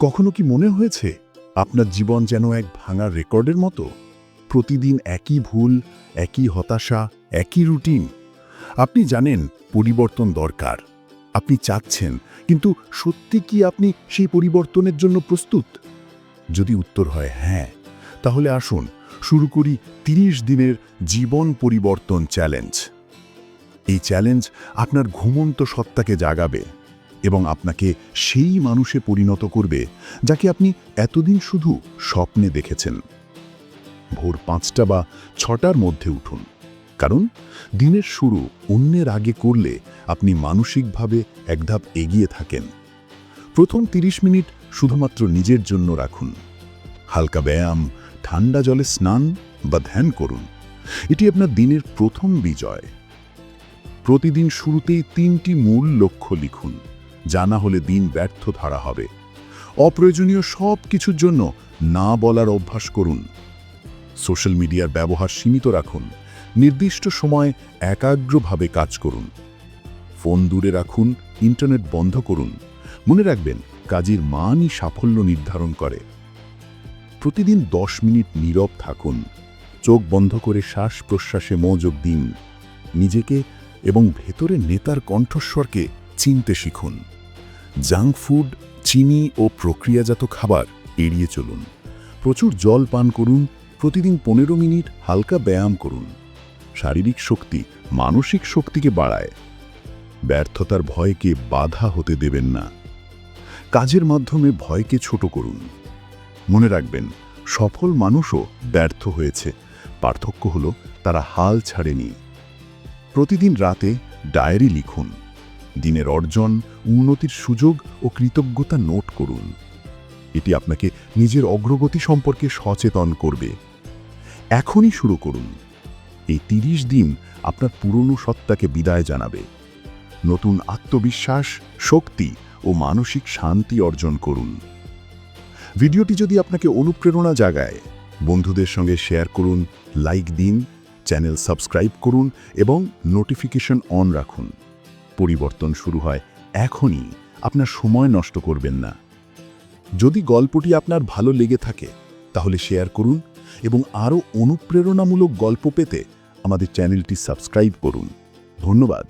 কখনো কি মনে হয়েছে আপনার জীবন যেন এক ভাঙা রেকর্ডের মতো? প্রতিদিন একই ভুল, একই হতাশা, একই রুটিন। আপনি জানেন পরিবর্তন দরকার। আপনি চাচ্ছেন, কিন্তু সত্যি কি আপনি সেই পরিবর্তনের জন্য প্রস্তুত? যদি উত্তর হয় হ্যাঁ তাহলে আসুন, শুরু করি ৩০ দিনের জীবন পরিবর্তন চ্যালেঞ্জ। এই চ্যালেঞ্জ আপনার ঘুমন্ত সত্তাকে জাগাবে। এবং আপনাকে সেই মানুষে পরিণত করবে যাকে আপনি এতদিন শুধু স্বপ্নে দেখেছেন। ভোর পাঁচটা বা ছটার মধ্যে উঠুন। কারণ দিনের শুরু অন্যের আগে করলে আপনি মানসিকভাবে এক ধাপ এগিয়ে থাকেন। প্রথম ৩০ মিনিট শুধুমাত্র নিজের জন্য রাখুন। হালকা ব্যায়াম, ঠান্ডা জলে স্নান বা ধ্যান করুন। এটি আপনার দিনের প্রথম বিজয়। প্রতিদিন শুরুতেই তিনটি মূল লক্ষ্য লিখুন। যা না হলে দিন ব্যর্থ ধারা হবে। অপ্রয়োজনীয় সব কিছুর জন্য না বলার অভ্যাস করুন। সোশ্যাল মিডিয়ার ব্যবহার সীমিত রাখুন। নির্দিষ্ট সময় একাগ্রভাবে কাজ করুন। ফোন দূরে রাখুন, ইন্টারনেট বন্ধ করুন। মনে রাখবেন, কাজের মানই সাফল্য নির্ধারণ করে। প্রতিদিন দশ মিনিট নীরব থাকুন। চোখ বন্ধ করে শ্বাস প্রশ্বাসে মনোযোগ দিন। নিজেকে এবং ভেতরে নেতার কণ্ঠস্বরকে চিনতে শিখুন। জাঙ্ক ফুড, চিনি ও প্রক্রিয়াজাত খাবার এড়িয়ে চলুন। প্রচুর জল পান করুন, প্রতিদিন পনেরো মিনিট হালকা ব্যায়াম করুন। শারীরিক শক্তি মানসিক শক্তিকে বাড়ায়। ব্যর্থতার ভয়কে বাধা হতে দেবেন না। কাজের মাধ্যমে ভয়কে ছোট করুন। মনে রাখবেন, সফল মানুষও ব্যর্থ হয়েছে। পার্থক্য হলো, তারা হাল ছাড়েনি। প্রতিদিন রাতে ডায়েরি লিখুন। দিনের অর্জন, উন্নতির সুযোগ ও কৃতজ্ঞতা নোট করুন। এটি আপনাকে নিজের অগ্রগতি সম্পর্কে সচেতন করবে। এখনই শুরু করুন। এই তিরিশ দিন আপনার পুরনো সত্তাকে বিদায় জানাবে। নতুন আত্মবিশ্বাস, শক্তি ও মানসিক শান্তি অর্জন করুন। ভিডিওটি যদি আপনাকে অনুপ্রেরণা জাগায়, বন্ধুদের সঙ্গে শেয়ার করুন, লাইক দিন, চ্যানেল সাবস্ক্রাইব করুন এবং নোটিফিকেশন অন রাখুন। পরিবর্তন শুরু হয় এখনই। আপনার সময় নষ্ট করবেন না। যদি গল্পটি আপনার ভালো লেগে থাকে, তাহলে শেয়ার করুন এবং আরও অনুপ্রেরণামূলক গল্প পেতে আমাদের চ্যানেলটি সাবস্ক্রাইব করুন। ধন্যবাদ।